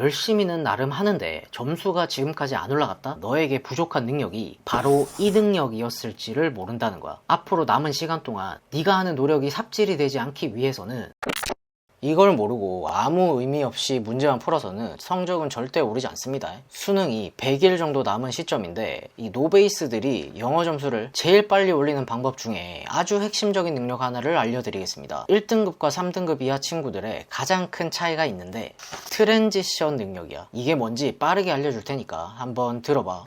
열심히는 나름 하는데 점수가 지금까지 안 올라갔다? 너에게 부족한 능력이 바로 이 능력이었을지를 모른다는 거야. 앞으로 남은 시간 동안 네가 하는 노력이 삽질이 되지 않기 위해서는 이걸 모르고 아무 의미 없이 문제만 풀어서는 성적은 절대 오르지 않습니다. 수능이 100일 정도 남은 시점인데 이 노베이스들이 영어 점수를 제일 빨리 올리는 방법 중에 아주 핵심적인 능력 하나를 알려드리겠습니다. 1등급과 3등급 이하 친구들의 가장 큰 차이가 있는데 트랜지션 능력이야. 이게 뭔지 빠르게 알려줄 테니까 한번 들어봐.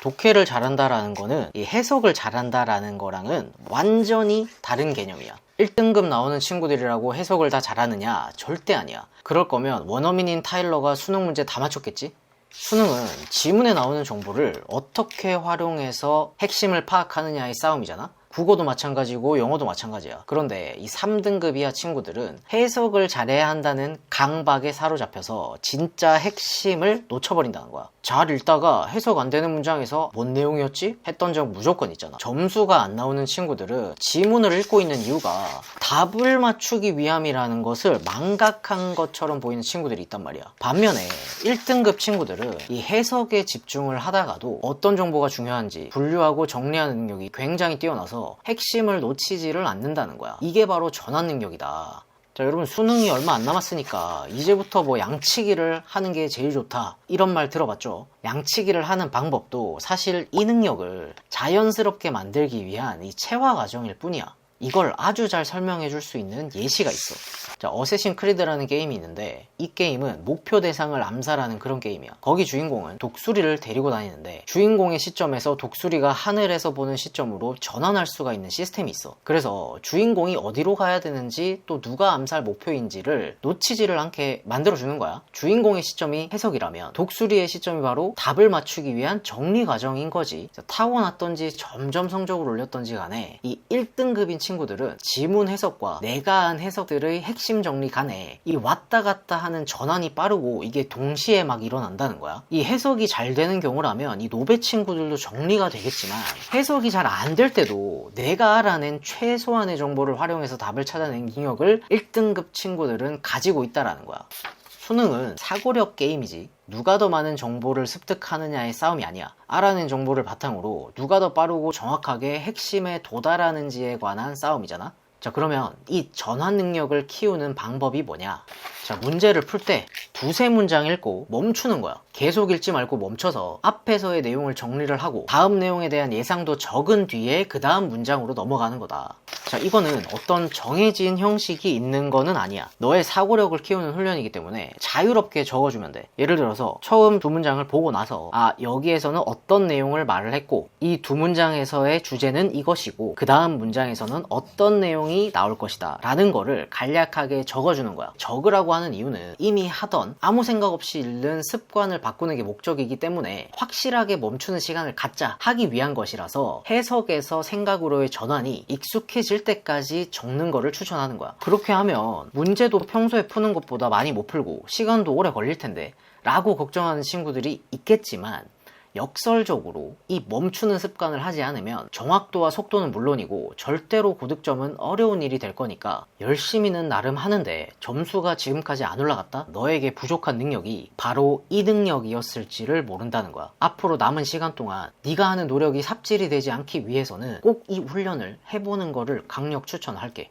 독해를 잘한다라는 거는 이 해석을 잘한다라는 거랑은 완전히 다른 개념이야. 1등급 나오는 친구들이라고 해석을 다 잘하느냐? 절대 아니야. 그럴 거면 원어민인 타일러가 수능 문제 다 맞췄겠지? 수능은 지문에 나오는 정보를 어떻게 활용해서 핵심을 파악하느냐의 싸움이잖아? 국어도 마찬가지고 영어도 마찬가지야. 그런데 이 3등급 이하 친구들은 해석을 잘해야 한다는 강박에 사로잡혀서 진짜 핵심을 놓쳐버린다는 거야. 잘 읽다가 해석 안 되는 문장에서 뭔 내용이었지? 했던 적 무조건 있잖아. 점수가 안 나오는 친구들은 지문을 읽고 있는 이유가 답을 맞추기 위함이라는 것을 망각한 것처럼 보이는 친구들이 있단 말이야. 반면에 1등급 친구들은 이 해석에 집중을 하다가도 어떤 정보가 중요한지 분류하고 정리하는 능력이 굉장히 뛰어나서 핵심을 놓치지를 않는다는 거야. 이게 바로 전환 능력이다. 자, 여러분 수능이 얼마 안 남았으니까 이제부터 뭐 양치기를 하는 게 제일 좋다. 이런 말 들어봤죠? 양치기를 하는 방법도 사실 이 능력을 자연스럽게 만들기 위한 이 체화 과정일 뿐이야. 이걸 아주 잘 설명해 줄 수 있는 예시가 있어. 자, 어쌔신 크리드라는 게임이 있는데 이 게임은 목표 대상을 암살하는 그런 게임이야. 거기 주인공은 독수리를 데리고 다니는데 주인공의 시점에서 독수리가 하늘에서 보는 시점으로 전환할 수가 있는 시스템이 있어. 그래서 주인공이 어디로 가야 되는지 또 누가 암살 목표인지를 놓치지를 않게 만들어 주는 거야. 주인공의 시점이 해석이라면 독수리의 시점이 바로 답을 맞추기 위한 정리 과정인 거지. 자, 타고났던지 점점 성적을 올렸던지 간에 이 1등급인 친구들은 지문 해석과 내가 한 해석들의 핵심 정리 간에 이 왔다 갔다 하는 전환이 빠르고 이게 동시에 막 일어난다는 거야. 이 해석이 잘 되는 경우라면 이 노베 친구들도 정리가 되겠지만 해석이 잘 안 될 때도 내가 알아낸 최소한의 정보를 활용해서 답을 찾아낸 능력을 1등급 친구들은 가지고 있다라는 거야. 수능은 사고력 게임이지 누가 더 많은 정보를 습득하느냐의 싸움이 아니야. 알아낸 정보를 바탕으로 누가 더 빠르고 정확하게 핵심에 도달하는지에 관한 싸움이잖아. 자 그러면 이 전환 능력을 키우는 방법이 뭐냐? 자 문제를 풀 때 두세 문장 읽고 멈추는 거야. 계속 읽지 말고 멈춰서 앞에서의 내용을 정리를 하고 다음 내용에 대한 예상도 적은 뒤에 그 다음 문장으로 넘어가는 거다. 자 이거는 어떤 정해진 형식이 있는 거는 아니야. 너의 사고력을 키우는 훈련이기 때문에 자유롭게 적어주면 돼. 예를 들어서 처음 두 문장을 보고 나서 아 여기에서는 어떤 내용을 말을 했고 이 두 문장에서의 주제는 이것이고 그 다음 문장에서는 어떤 내용이 나올 것이다 라는 거를 간략하게 적어주는 거야. 적으라고 하는 이유는 이미 하던 아무 생각 없이 읽는 습관을 바꾸는 게 목적이기 때문에 확실하게 멈추는 시간을 갖자 하기 위한 것이라서 해석에서 생각으로의 전환이 익숙해질 때까지 적는 거를 추천하는 거야. 그렇게 하면 문제도 평소에 푸는 것보다 많이 못 풀고 시간도 오래 걸릴 텐데 라고 걱정하는 친구들이 있겠지만 역설적으로 이 멈추는 습관을 하지 않으면 정확도와 속도는 물론이고 절대로 고득점은 어려운 일이 될 거니까 열심히는 나름 하는데 점수가 지금까지 안 올라갔다? 너에게 부족한 능력이 바로 이 능력이었을지를 모른다는 거야. 앞으로 남은 시간 동안 네가 하는 노력이 삽질이 되지 않기 위해서는 꼭 이 훈련을 해보는 거를 강력 추천할게.